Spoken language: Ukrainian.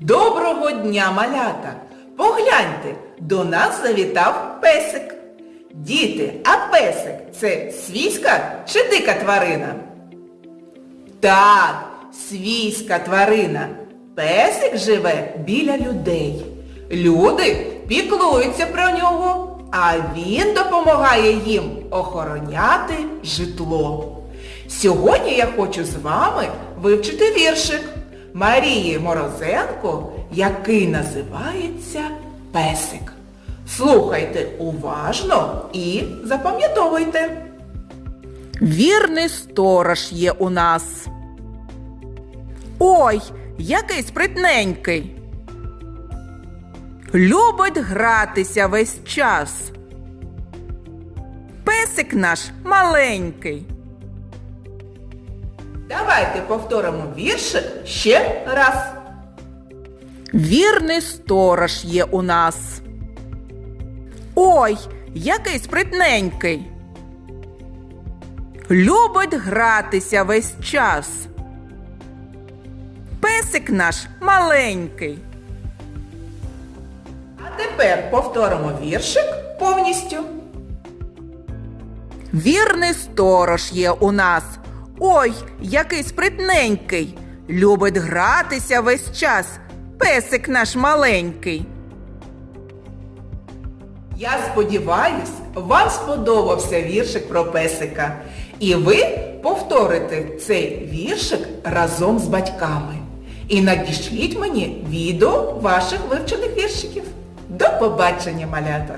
Доброго дня, малята! Погляньте, до нас завітав песик. Діти, а песик це свійська чи дика тварина? Так, свійська тварина. Песик живе біля людей. Люди піклуються про нього, а він допомагає їм охороняти житло. Сьогодні я хочу з вами вивчити віршик Марії Морозенко, який називається Песик. Слухайте уважно і запам'ятовуйте. Вірний сторож є у нас. Ой, який спритненький. Любить гратися весь час. Песик наш маленький. Давайте повторимо віршик ще раз. Вірний сторож є у нас. Ой, який спритненький. Любить гратися весь час. Песик наш маленький. А тепер повторимо віршик повністю. Вірний сторож є у нас. Ой, який спритненький. Любить гратися весь час. Песик наш маленький. Я сподіваюсь, вам сподобався віршик про песика. І ви повторите цей віршик разом з батьками. І надішліть мені відео ваших вивчених віршиків. До побачення, малята!